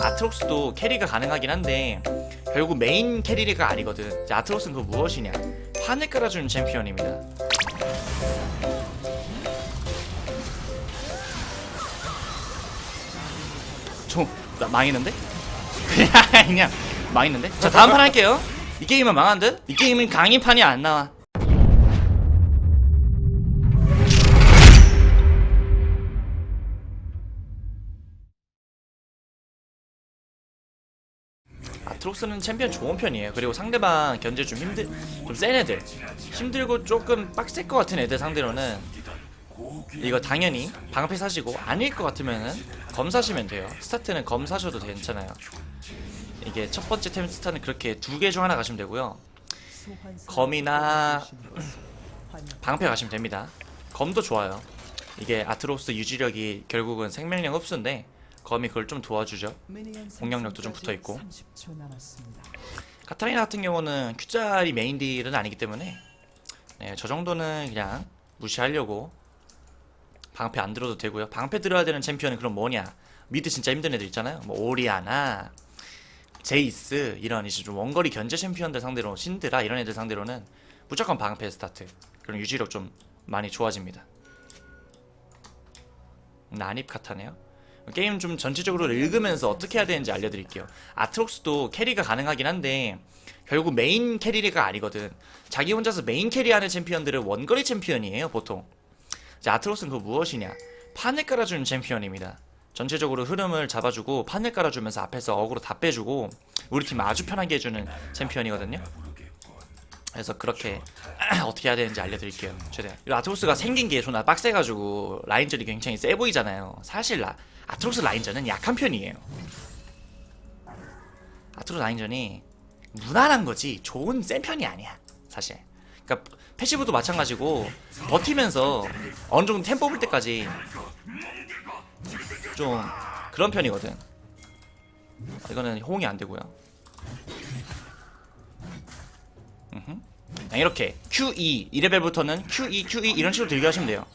아트록스도 캐리가 가능하긴 한데 결국 메인 캐리가 아니거든. 아트록스는 그 무엇이냐? 판을 깔아주는 챔피언입니다. 저, 나 망했는데? 그냥, 그냥 망했는데? 자, 다음 판 할게요. 이 게임은 망한 듯? 이 게임은 강의판이 안 나와. 아트록스는 챔피언 좋은 편이에요. 그리고 상대방 견제 좀 힘들, 좀 센 애들, 힘들고 조금 빡셀 것 같은 애들 상대로는 이거 당연히 방패 사시고 아닐 것 같으면은 검 사시면 돼요. 스타트는 검 사셔도 괜찮아요. 이게 첫 번째 템 스타는 그렇게 두 개 중 하나 가시면 되고요. 검이나 방패 가시면 됩니다. 검도 좋아요. 이게 아트록스 유지력이 결국은 생명력 흡수인데 검이 그걸 좀 도와주죠. 공격력도 좀 붙어 있고. 카타리나 같은 경우는 Q짜리 메인 딜은 아니기 때문에 네, 저 정도는 그냥 무시하려고 방패 안 들어도 되고요. 방패 들어야 되는 챔피언은 그럼 뭐냐? 미드 진짜 힘든 애들 있잖아요. 뭐 오리아나, 제이스 이런 이제 좀 원거리 견제 챔피언들 상대로 신드라 이런 애들 상대로는 무조건 방패 스타트. 그럼 유지력 좀 많이 좋아집니다. 난입 카타네요. 게임 좀 전체적으로 읽으면서 어떻게 해야 되는지 알려드릴게요. 아트록스도 캐리가 가능하긴 한데 결국 메인 캐리가 아니거든. 자기 혼자서 메인 캐리하는 챔피언들은 원거리 챔피언이에요, 보통. 아트록스는 그 무엇이냐? 판을 깔아주는 챔피언입니다. 전체적으로 흐름을 잡아주고 판을 깔아주면서 앞에서 어그로 다 빼주고 우리 팀 아주 편하게 해주는 챔피언이거든요. 그래서 그렇게 어떻게 해야 되는지 알려드릴게요. 최대한. 이 아트록스가 생긴 게 존나 빡세가지고 라인전이 굉장히 세 보이잖아요. 사실 라, 아트록스 라인전은 약한 편이에요. 아트록스 라인전이 무난한 거지 좋은 센 편이 아니야. 사실. 그러니까 패시브도 마찬가지고 버티면서 어느 정도 템 뽑을 때까지 좀 그런 편이거든. 아, 이거는 호응이 안 되고요. 이렇게 Q2 2레벨부터는 Q2 Q2 이런 식으로 들게 하시면 돼요.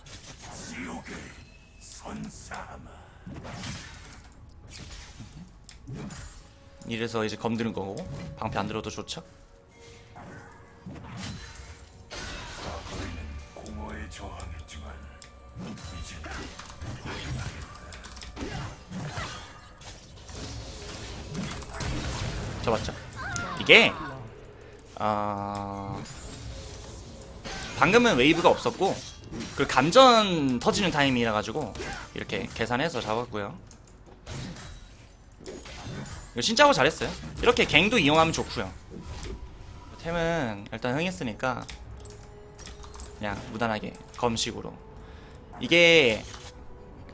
이래서 이제 검드는 거고 방패 안 들어도 좋죠. 맞죠? 이게 어... 방금은 웨이브가 없었고 그 감전 터지는 타임이라 가지고 이렇게 계산해서 잡았고요. 이거 진짜 하고 잘했어요. 이렇게 갱도 이용하면 좋고요. 템은 일단 흥했으니까 그냥 무난하게 검식으로 이게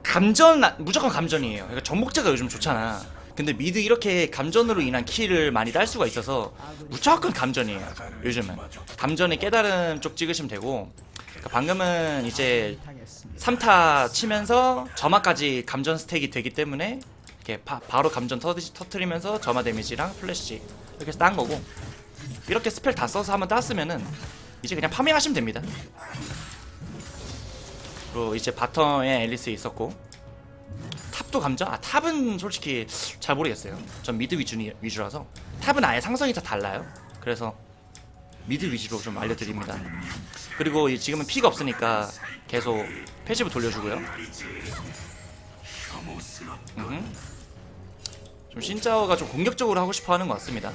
감전 무조건 감전이에요. 그러니까 전복자가 요즘 좋잖아. 근데 미드 이렇게 감전으로 인한 킬을 많이 딸 수가 있어서 무조건 감전이에요. 요즘은 감전의 깨달음 쪽 찍으시면 되고 그러니까 방금은 이제 3타 치면서 점화까지 감전 스택이 되기 때문에 이렇게 바, 로 감전 터트리면서 점화 데미지랑 플래시 이렇게 해서 딴 거고 이렇게 스펠 다 써서 한번 땄으면은 이제 그냥 파밍하시면 됩니다. 그리고 이제 바텀에 앨리스 있었고 탑도 감정? 아 탑은 솔직히 잘 모르겠어요. 전 미드 위주, 위주라서 탑은 아예 상성이 다 달라요. 그래서 미드 위주로 좀 알려드립니다. 그리고 이- 지금은 피가 없으니까 계속 패시브 돌려주고요. 음흠. 좀 신짜오가 좀 공격적으로 하고 싶어 하는 것 같습니다.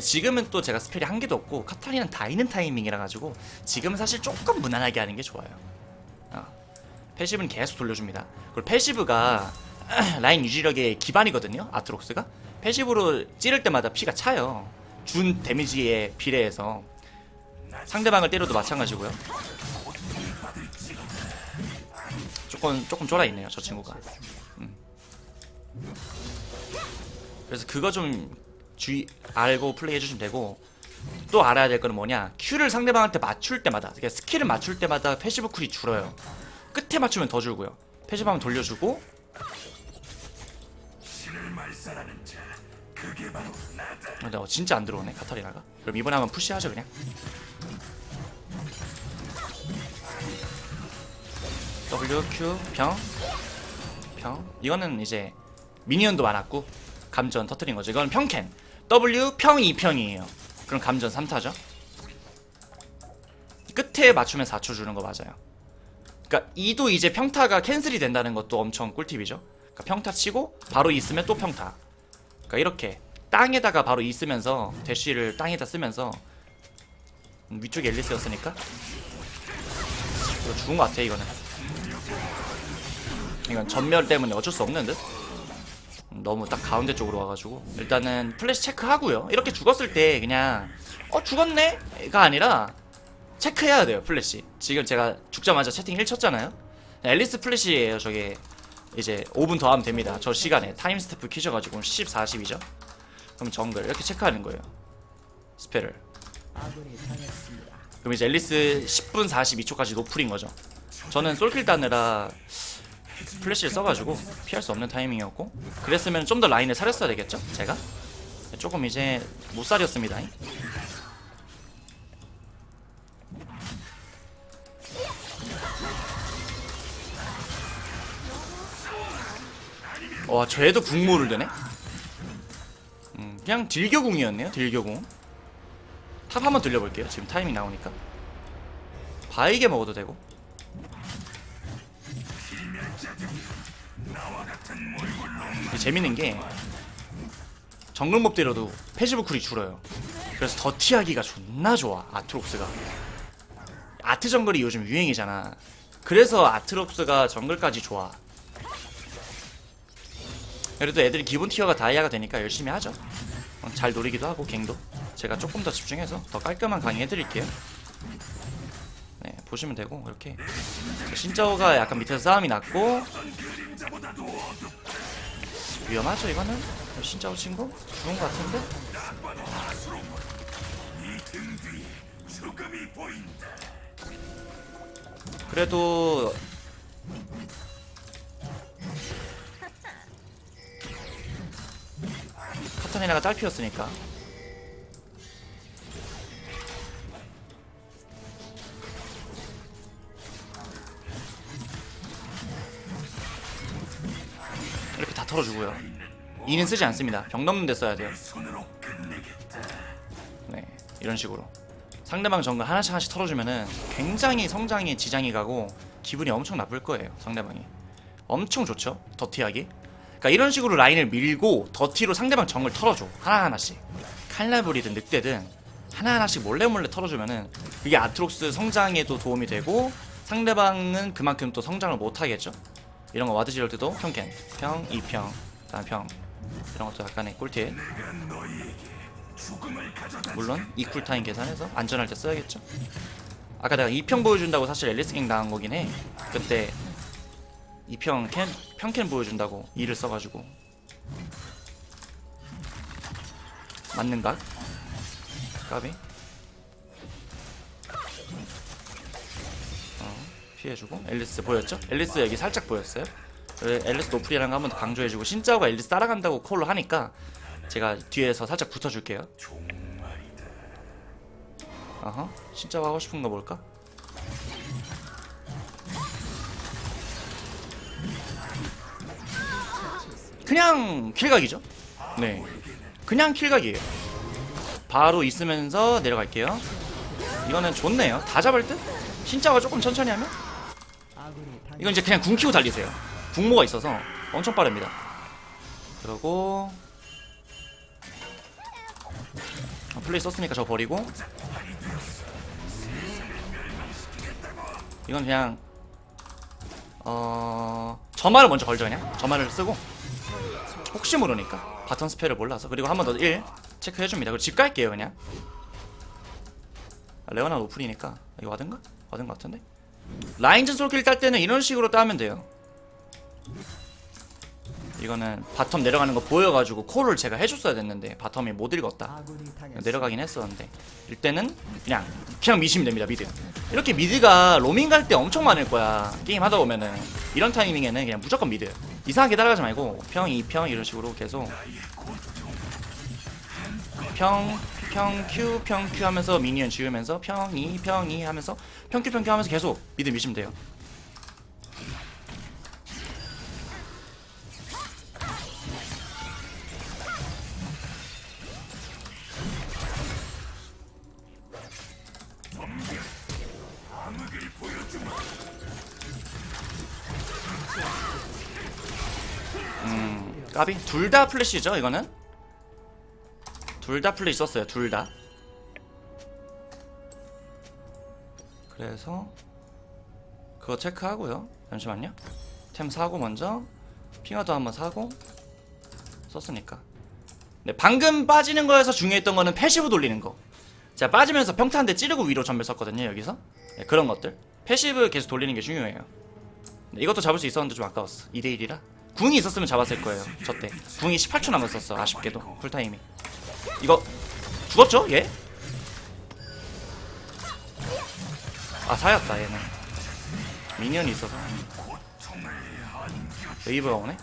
지금은 또 제가 스펠이 한 개도 없고 카타리는 다 있는 타이밍이라 가지고 지금은 사실 조금 무난하게 하는 게 좋아요. 어. 패시브는 계속 돌려줍니다. 그리고 패시브가 라인 유지력의 기반이거든요. 아트록스가 패시브로 찌를 때마다 피가 차요. 준 데미지에 비례해서 상대방을 때려도 마찬가지고요. 조금 조금 쫄아 있네요. 저 친구가. 음. 그래서 그거 좀 주의 알고 플레이 해주시면 되고 또 알아야 될 거는 뭐냐 Q를 상대방한테 맞출 때마다 그러니까 스킬을 맞출 때마다 패시브 쿨이 줄어요. 끝에 맞추면 더 줄고요. 패시브 한번 돌려주고 근데 어, 진짜 안 들어오네 카타리나가. 그럼 이번에 한번 푸시하죠 그냥. W Q 평 평 이거는 이제 미니언도 많았고 감전 터트린 거죠. 이건 평캔. W 평 2평이에요. 그럼 감전 3타죠. 끝에 맞추면 4초 주는 거 맞아요. 그러니까 2도 이제 평타가 캔슬이 된다는 것도 엄청 꿀팁이죠. 그러니까 평타 치고 바로 있으면 또 평타. 그러니까 이렇게 땅에다가 바로 있으면서 대쉬를 땅에다 쓰면서 음, 위쪽에 앨리스였으니까 이거 죽은 것 같아 이거는. 이건 전멸 때문에 어쩔 수 없는 듯. 음, 너무 딱 가운데 쪽으로 와가지고 일단은 플래시 체크하고요. 이렇게 죽었을 때 그냥 어 죽었네 가 아니라 체크해야 돼요 플래시. 지금 제가 죽자마자 채팅 1 쳤잖아요. 앨리스 플래시예요 저게. 이제 5분 더 하면 됩니다. 저 시간에 타임 스태프 키셔가지고 10, 40이죠. 그럼 정글 이렇게 체크하는 거예요. 스펠을. 그럼 이제 앨리스 10분 42초까지 노플인 거죠. 저는 솔킬 따느라 플래시를 써가지고 피할 수 없는 타이밍이었고 그랬으면 좀 더 라인을 사렸어야 되겠죠? 제가 조금 이제 못 사렸습니다. 와 쟤도 국물을 드네? 음, 그냥 딜교궁이었네요. 딜교궁. 탑 한번 들려볼게요. 지금 타이밍 나오니까. 바이게 먹어도 되고. 재밌는 게 정글몹 때려도 패시브 쿨이 줄어요. 그래서 더티하기가 존나 좋아 아트록스가. 아트 정글이 요즘 유행이잖아. 그래서 아트록스가 정글까지 좋아 그래도 애들이 기본 티어가 다이아가 되니까 열심히 하죠. 어, 잘 노리기도 하고 갱도. 제가 조금 더 집중해서 더 깔끔한 강의 해드릴게요. 네 보시면 되고 이렇게. 신짜오가 약간 밑에서 싸움이 났고. 위험하죠 이거는? 신짜오 친구? 죽은 것 같은데. 그래도 카타리나가 딸피였으니까. 이렇게 다 털어주고요. 2는 쓰지 않습니다. 병 넘는 데 써야 돼요. 네, 이런 식으로. 상대방 정글 하나씩 하나씩 털어주면은 굉장히 성장에 지장이 가고 기분이 엄청 나쁠 거예요 상대방이. 엄청 좋죠? 더티하게 그러니까 이런 식으로 라인을 밀고 더티로 상대방 정글 털어줘. 하나하나씩. 칼날불이든 늑대든 하나하나씩 몰래 몰래 털어주면은 그게 아트록스 성장에도 도움이 되고 상대방은 그만큼 또 성장을 못하겠죠? 이런 거 와드 지를 때도 평캔. 평, 이평, 다음 평. 이런 것도 약간의 꿀팁. 물론 이 쿨타임 계산해서 안전할 때 써야겠죠. 아까 내가 2평 보여준다고 사실 앨리스 갱 당한 거긴 해. 그때 2평 캔 평캔 보여준다고 2를 써가지고 맞는가? 까비. 어 피해주고 앨리스 보였죠? 앨리스 여기 살짝 보였어요. 그래, 앨리스 노프리라는 거 한 번 더 강조해주고 신짜오가 앨리스 따라간다고 콜로 하니까 제가 뒤에서 살짝 붙어줄게요. 어허 진짜 하고 싶은 거 뭘까? 그냥 킬각이죠. 네. 그냥 킬각이에요. 바로 있으면서 내려갈게요. 이거는 좋네요. 다 잡을 듯? 신짜가 조금 천천히 하면? 이건 이제 그냥 궁 키고 달리세요. 궁모가 있어서 엄청 빠릅니다. 그러고 어, 플레이 썼으니까 저 버리고. 이건 그냥 어 점화를 먼저 걸죠 그냥? 점화를 쓰고 혹시 모르니까 바텀 스펠을 몰라서. 그리고 한 번 더 1 체크해줍니다. 그리고 집 갈게요 그냥. 아, 레오나 노플이니까 이거 와든가? 와든 것 같은데? 라인전 솔킬 딸 때는 이런 식으로 따면 돼요 이거는 바텀 내려가는 거 보여가지고 콜을 제가 해줬어야 됐는데 바텀이 못 읽었다. 내려가긴 했었는데 이때는 그냥 그냥 미시면 됩니다 미드. 이렇게 미드가 로밍 갈 때 엄청 많을 거야 게임 하다 보면은. 이런 타이밍에는 그냥 무조건 미드. 이상하게 따라가지 말고 평, 2평 이런 식으로 계속. 평, 평, 큐, 평, 큐 하면서 미니언 지으면서 평, 2, 평, 2 하면서 평, 큐, 평, 큐 하면서 계속 미드 미시면 돼요 까비? 둘 다 플래시죠 이거는? 둘 다 플래시 썼어요 둘 다. 그래서 그거 체크하고요. 잠시만요. 템 사고 먼저 핑화도 한번 사고 썼으니까. 네 방금 빠지는 거에서 중요했던 거는 패시브 돌리는 거. 제가 빠지면서 평타 한대 찌르고 위로 전멸 썼거든요 여기서. 네, 그런 것들. 패시브 계속 돌리는 게 중요해요. 네, 이것도 잡을 수 있었는데 좀 아까웠어. 2대1이라 궁이 있었으면 잡았을 거예요. 저 때. 궁이 18초 남았었어. 아쉽게도. 쿨타임이. 이거 죽었죠? 얘? 아 사였다 얘는. 미니언이 있어서. 웨이브가 오네?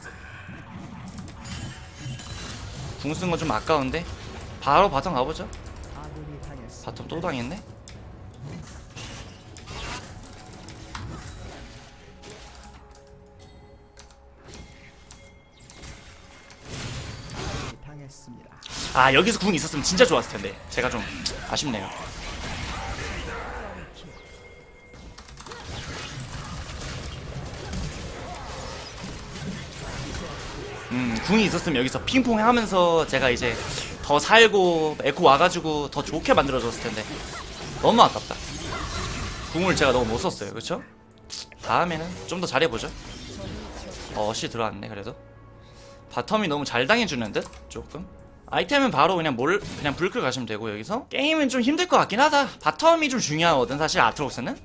궁 쓴 건 좀 아까운데? 바로 바텀 가보죠? 바텀 또 당했네 아 여기서 궁 있었으면 진짜 좋았을 텐데. 제가 좀 아쉽네요. 음 궁이 있었으면 여기서 핑퐁 하면서 제가 이제 더 살고 에코 와가지고 더 좋게 만들어줬을 텐데. 너무 아깝다. 궁을 제가 너무 못 썼어요. 그쵸? 다음에는 좀 더 잘해보죠. 어, 어시 들어왔네 그래도. 바텀이 너무 잘 당해주는 듯 조금 아이템은 바로 그냥 몰 그냥 불클 가시면 되고 여기서. 게임은 좀 힘들 것 같긴 하다. 바텀이 좀 중요하거든 사실 아트록스는.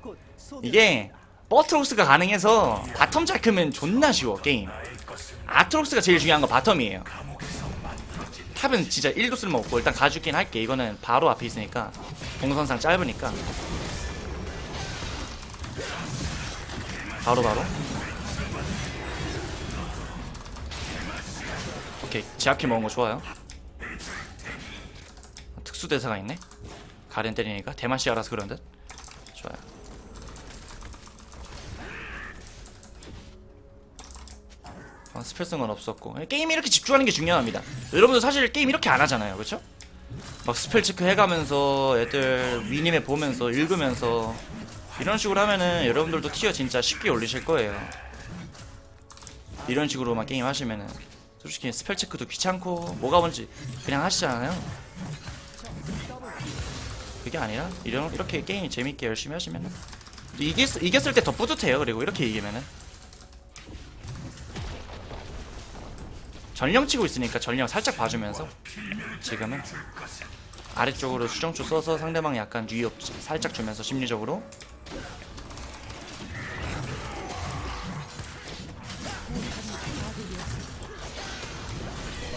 이게 버트록스가 가능해서 바텀 잘 크면 존나 쉬워 게임. 아트록스가 제일 중요한 건 바텀이에요. 탑은 진짜 1도 쓸모없고 일단 가주긴 할게. 이거는 바로 앞에 있으니까. 동선상 짧으니까. 바로 바로. 오케이. 제약해 먹은 거 좋아요 특수 대사가 있네? 가렌 때리니까 대마시아라서 그런 듯? 좋아요. 어, 스펠 쓴건 없었고. 게임에 이렇게 집중하는 게 중요합니다. 여러분들 사실 게임 이렇게 안 하잖아요. 그렇죠? 막 스펠 체크 해가면서 애들 위님에 보면서 읽으면서 이런 식으로 하면은 여러분들도 티어 진짜 쉽게 올리실 거예요. 이런 식으로만 게임 하시면은. 솔직히 스펠 체크도 귀찮고 뭐가 뭔지 그냥 하시잖아요 그게 아니라 이런 이렇게 게임 재밌게 열심히 하시면은 이겼, 이겼을 때 더 뿌듯해요. 그리고 이렇게 이기면은. 전령 치고 있으니까 전령 살짝 봐주면서 지금은 아래쪽으로 수정초 써서 상대방 약간 없지 살짝 주면서 심리적으로.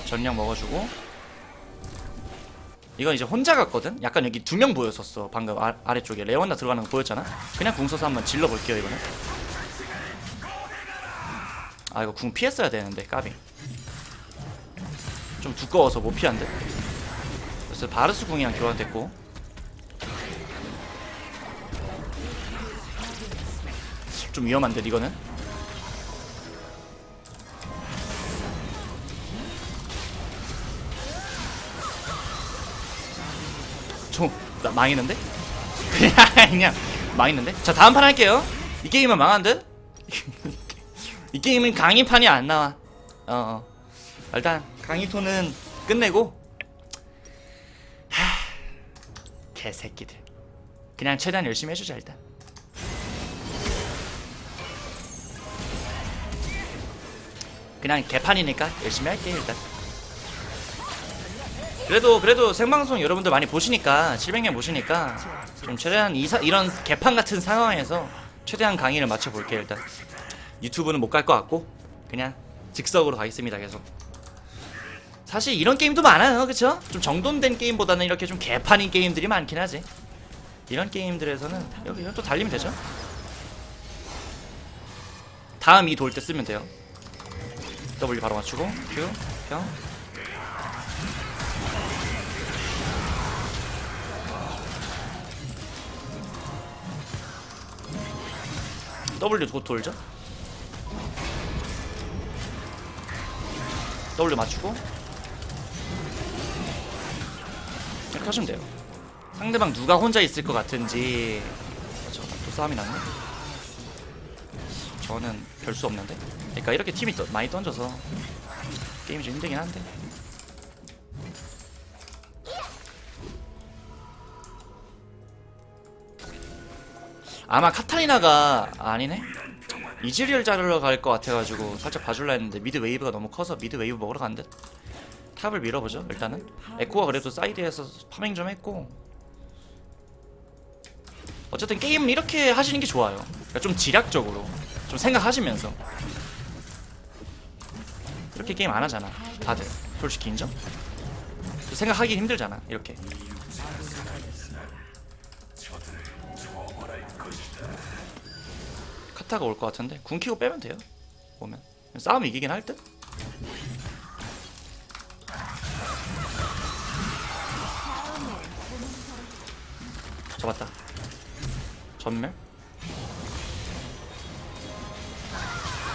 전령 먹어주고 이건 이제 혼자 갔거든? 약간 여기 두 명 보였었어 방금 아, 아래쪽에. 레원나 들어가는 거 보였잖아? 그냥 궁 써서 한번 질러볼게요 이거는 아 이거 궁 피했어야 되는데 까비. 좀 두꺼워서 못 피한데? 그래서 바르스 궁이랑 교환됐고. 좀 위험한데 이거는 좀 나 망했는데? 그냥 그냥 망했는데? 자 다음 판 할게요 이 게임은 망한 듯? 이 게임은 강의판이 안 나와 어, 어. 일단 강의토는 끝내고 하... 개새끼들 그냥 최대한 열심히 해주자 일단 그냥 개판이니까 열심히 할게 일단 그래도 그래도 생방송 여러분들 많이 보시니까 700명 보시니까 좀 최대한 이사, 이런 개판 같은 상황에서 최대한 강의를 맞춰볼게 일단. 유튜브는 못 갈 것 같고 그냥 즉석으로 가겠습니다 계속. 사실 이런 게임도 많아요 그쵸? 좀 정돈된 게임보다는 이렇게 좀 개판인 게임들이 많긴 하지. 이런 게임들에서는 여기 또 달리면 되죠? 다음 이 돌 때 쓰면 돼요. W 바로 맞추고 Q 평 W 곧 돌죠? W 맞추고. 이렇게 하시면 돼요. 상대방 누가 혼자 있을 것 같은지. 저, 또 싸움이 났네. 저는 별 수 없는데. 그러니까 이렇게 팀이 떠- 많이 던져서 게임이 좀 힘들긴 한데 아마 카타리나가 아, 아니네? 이즈리얼 자르러 갈 것 같아가지고 살짝 봐줄라 했는데 미드 웨이브가 너무 커서 미드 웨이브 먹으러 간 듯? 탑을 밀어보죠 일단은. 에코가 그래도 사이드에서 파밍 좀 했고. 어쨌든 게임 이렇게 하시는 게 좋아요. 그러니까 좀 지략적으로 좀 생각하시면서. 이렇게 게임 안 하잖아. 다들. 솔직히 인정? 생각하기 힘들잖아 이렇게 카타가 올 것 같은데 궁 키고 빼면 돼요 보면. 싸움 이기긴 할 듯? 잡았다. 전멸?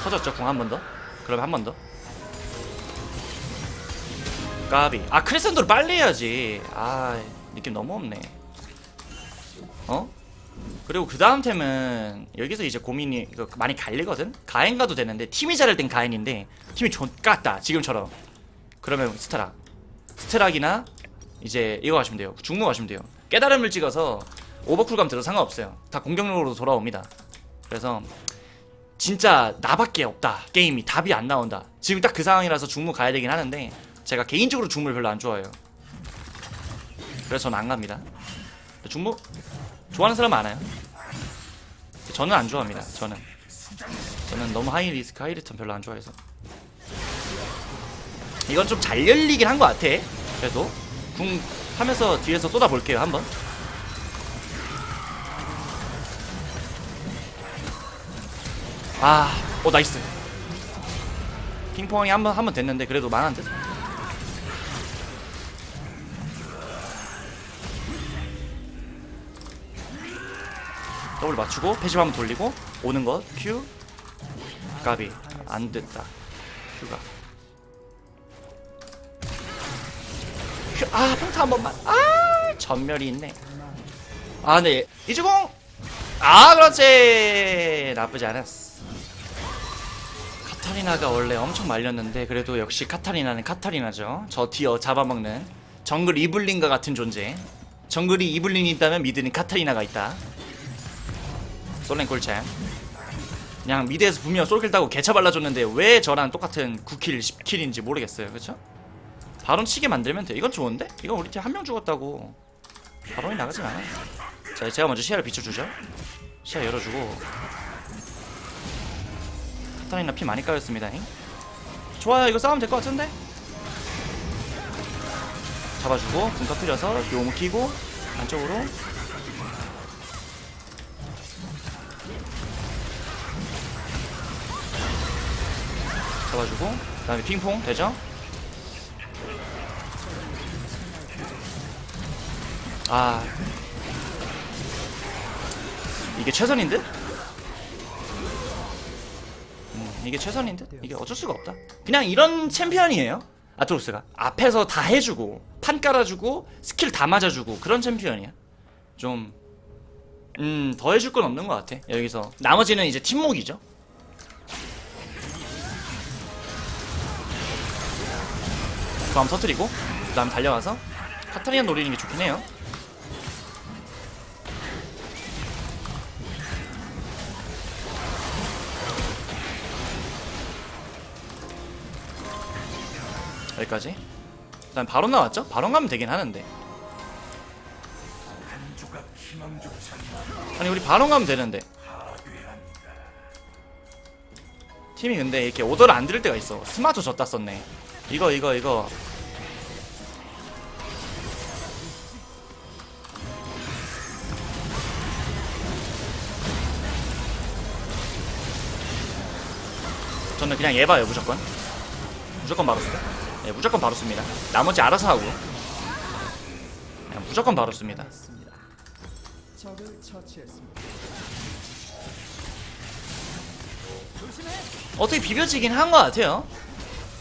터졌죠 궁 한 번 더? 그러면 한번 더? 까비. 아 크레센도를 빨리 해야지. 아 느낌 너무 없네. 어? 그리고 그 다음 템은 여기서 이제 고민이 많이 갈리거든? 가엔 가도 되는데 팀이 잘할 땐 가엔인데 팀이 좆같다 지금처럼. 그러면 스타락. 스타락이나 이제 이거 가시면 돼요. 중무 가시면 돼요. 깨달음을 찍어서 오버쿨감 들어도 상관없어요. 다 공격력으로 돌아옵니다. 그래서 진짜 나밖에 없다. 게임이 답이 안 나온다. 지금 딱 그 상황이라서 중무 가야 되긴 하는데 제가 개인적으로 중무를 별로 안 좋아해요. 그래서 저는 안 갑니다. 중무 좋아하는 사람 많아요. 저는 안 좋아합니다. 저는 저는 너무 하이 리스크 하이 리턴 별로 안 좋아해서 이건 좀 잘 열리긴 한 것 같아. 그래도 궁 하면서 뒤에서 쏟아 볼게요 한번. 아, 오 나이스. 핑퐁이 한번 한 번 됐는데 그래도 망한 듯. 더블 맞추고 패시브 한번 돌리고 오는 것큐 까비 안 됐다. 큐가. 큐, 아 평타 한 번만. 아 전멸이 있네. 아 근데 이주공! 아 그렇지! 나쁘지 않았어. 카타리나가 원래 엄청 말렸는데 그래도 역시 카타리나는 카타리나죠. 저 티어 잡아먹는 정글 이블린과 같은 존재. 정글이 이블린이 있다면 미드는 카타리나가 있다 솔랭 꿀챔. 그냥 미드에서 분명 솔킬 따고 개차 발라줬는데 왜 저랑 똑같은 9킬 10킬인지 모르겠어요. 그쵸? 바론 치게 만들면 돼. 이건 좋은데? 이건 우리 팀 한 명 죽었다고. 바론이 나가진 않아. 자 제가 먼저 시야를 비춰주죠. 시야 열어주고. 카타리나 피 많이 까였습니다 잉? 좋아요. 이거 싸우면 될 것 같은데? 잡아주고 분카 틀려서 요무 키고 안쪽으로 잡아주고 그 다음에 핑퐁 되죠? 아. 이게 최선인 듯? 음, 이게 최선인 듯? 이게 어쩔 수가 없다. 그냥 이런 챔피언이에요. 아트로스가. 앞에서 다 해주고 판 깔아주고 스킬 다 맞아주고 그런 챔피언이야. 좀 음, 더 해줄 건 없는 것 같아. 여기서. 나머지는 이제 팀목이죠 그 다음 터뜨리고 그 다음 달려가서 카타리나 노리는 게 좋긴 해요. 여기까지. 그 다음 바로 나왔죠? 바로 가면 되긴 하는데. 아니 우리 바로 가면 되는데. 팀이 근데 이렇게 오더를 안 들을 때가 있어. 스마트 졌다 썼네 이거 이거 이거. 저는 그냥 얘 봐요 무조건. 무조건 바로 씁니다 네, 무조건 바로 씁니다. 나머지 알아서 하고. 그냥 무조건 바로 씁니다. 어떻게 비벼지긴 한 것 같아요.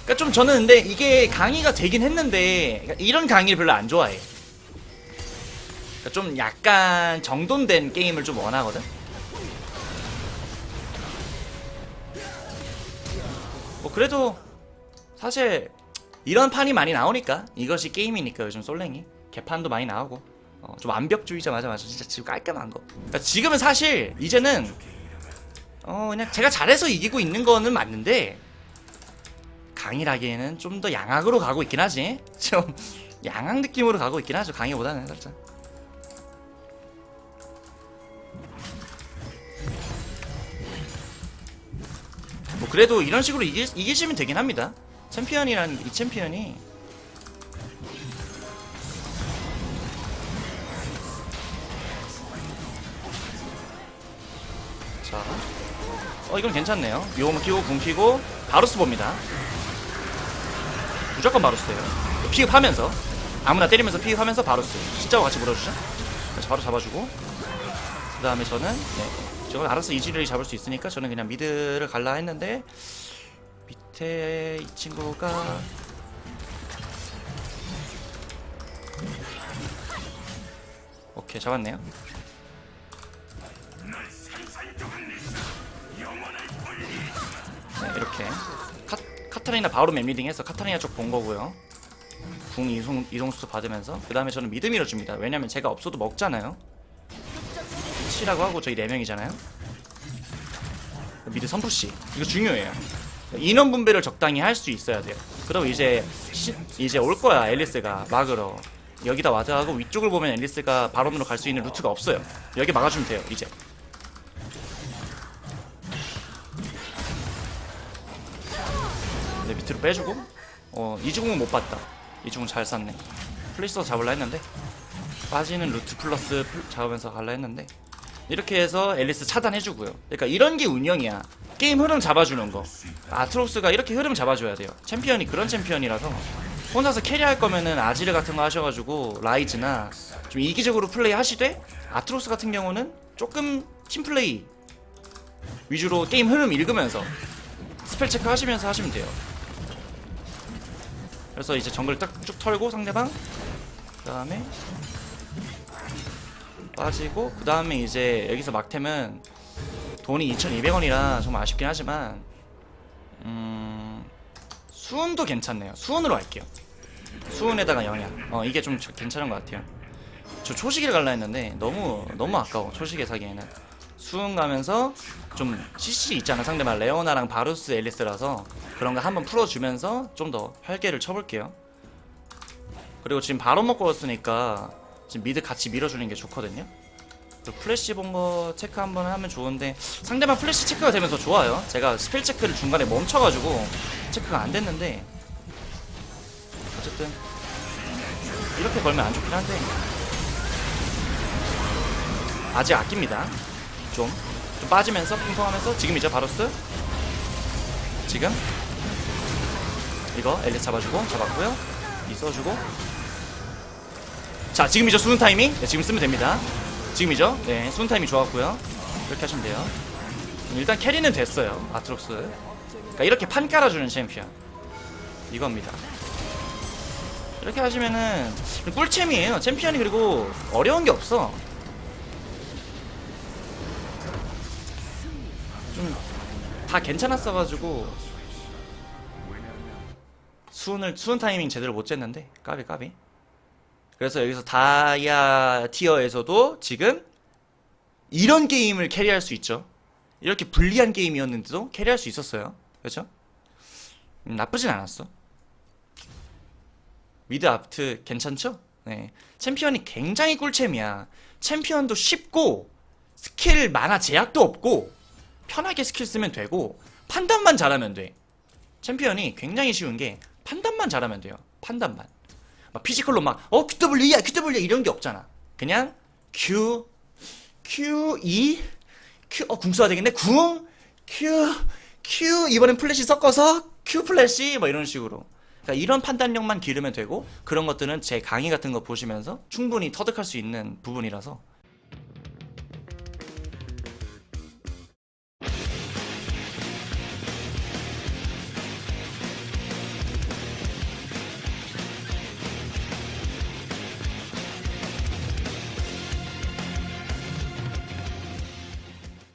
그러니까 좀 저는 근데 이게 강의가 되긴 했는데 이런 강의를 별로 안 좋아해. 그러니까 좀 약간 정돈된 게임을 좀 원하거든. 뭐 그래도 사실 이런 판이 많이 나오니까 이것이 게임이니까 요즘 솔랭이 개판도 많이 나오고 어, 좀 완벽주의자 맞아 맞아 진짜 지금 깔끔한 거 그러니까 지금은 사실 이제는 어 그냥 제가 잘해서 이기고 있는 거는 맞는데 강이라기에는 좀 더 양악으로 가고 있긴 하지. 좀 양악 느낌으로 가고 있긴 하죠 강의보다는 살짝. 뭐 그래도 이런 식으로 이기, 이기시면 되긴 합니다. 챔피언이라는 이 챔피언이. 자, 어 이건 괜찮네요. 요음 키고 궁 키고 바루스 봅니다. 무조건 바루스예요. 피흡하면서 아무나 때리면서 피흡하면서 바루스. 진짜와 같이 물어주죠. 그래서 바로 잡아주고 그 다음에 저는 네, 저걸 알아서 이지를 잡을 수 있으니까 저는 그냥 미드를 갈라 했는데 밑에 이 친구가 오케이 잡았네요. 네, 이렇게 카, 카타리나 바로 맵리딩해서 카타리나 쪽 본 거고요. 궁 이동 이동수 받으면서 그 다음에 저는 미드 밀어줍니다. 왜냐면 제가 없어도 먹잖아요. 치라고 하고 저희 네 명이잖아요. 미드 선푸시 이거 중요해요. 인원 분배를 적당히 할 수 있어야 돼요. 그리고 이제 시, 이제 올 거야 앨리스가 막으러 여기다 와드하고 위쪽을 보면 앨리스가 바론으로 갈 수 있는 루트가 없어요. 여기 막아주면 돼요 이제. 밑으로 빼주고 어 이주공은 못 봤다. 이주공 잘 쐈네. 플리스터 잡을라 했는데 빠지는 루트 플러스 풀- 잡으면서 갈라 했는데 이렇게 해서 앨리스 차단해주고요. 그러니까 이런 게 운영이야. 게임 흐름 잡아주는 거. 아트록스가 이렇게 흐름 잡아줘야 돼요. 챔피언이 그런 챔피언이라서. 혼자서 캐리할 거면은 아지르 같은 거 하셔가지고 라이즈나 좀 이기적으로 플레이 하시되 아트록스 같은 경우는 조금 팀플레이 위주로 게임 흐름 읽으면서 스펠 체크 하시면서 하시면 돼요. 그래서 이제 정글 딱 쭉 털고 상대방 그 다음에 빠지고 그 다음에 이제 여기서 막템은 돈이 2,200원이라 좀 아쉽긴 하지만 음 수은도 괜찮네요. 수은으로 할게요. 수은에다가 영양. 어 이게 좀 저- 괜찮은 것 같아요. 저 초시계를 갈라 했는데 너무 너무 아까워 초시계 사기에는 수은 가면서 좀 CC 있잖아 상대방. 레오나랑 바루스 앨리스라서 그런 거 한번 풀어주면서 좀 더 활개를 쳐볼게요. 그리고 지금 바로 먹고 왔으니까 지금 미드 같이 밀어주는 게 좋거든요. 플래시 본 거 체크 한번 하면 좋은데 상대방 플래시 체크가 되면서 좋아요. 제가 스펠 체크를 중간에 멈춰가지고 체크가 안 됐는데 어쨌든 이렇게 걸면 안 좋긴 한데 아직 아낍니다 좀, 좀 빠지면서 핑퐁하면서 지금이죠 바로스. 지금. 이거 앨리스 잡아주고 잡았고요. 이 써주고. 자 지금이죠 수능 타이밍. 네, 지금 쓰면 됩니다. 지금이죠? 네 수능 타이밍 좋았고요. 이렇게 하시면 돼요. 일단 캐리는 됐어요. 아트록스. 그러니까 이렇게 판 깔아주는 챔피언. 이겁니다. 이렇게 하시면은 꿀챔이에요. 챔피언이 그리고 어려운 게 없어 좀 다 괜찮았어가지고 수은을 수은 타이밍 제대로 못 쟀는데 까비 까비. 그래서 여기서 다이아 티어에서도 지금 이런 게임을 캐리할 수 있죠. 이렇게 불리한 게임이었는데도 캐리할 수 있었어요. 그렇죠? 음, 나쁘진 않았어. 미드 아프트 괜찮죠? 네. 챔피언이 굉장히 꿀챔이야. 챔피언도 쉽고 스킬 만화 제약도 없고 편하게 스킬 쓰면 되고 판단만 잘하면 돼. 챔피언이 굉장히 쉬운 게 판단만 잘하면 돼요. 판단만. 막 피지컬로 막어 QW야 QW 이런 게 없잖아. 그냥 Q Q E Q 어 궁 써야 되겠네. 궁 Q Q 이번엔 플래시 섞어서 Q 플래시 뭐 이런 식으로. 그러니까 이런 판단력만 기르면 되고 그런 것들은 제 강의 같은 거 보시면서 충분히 터득할 수 있는 부분이라서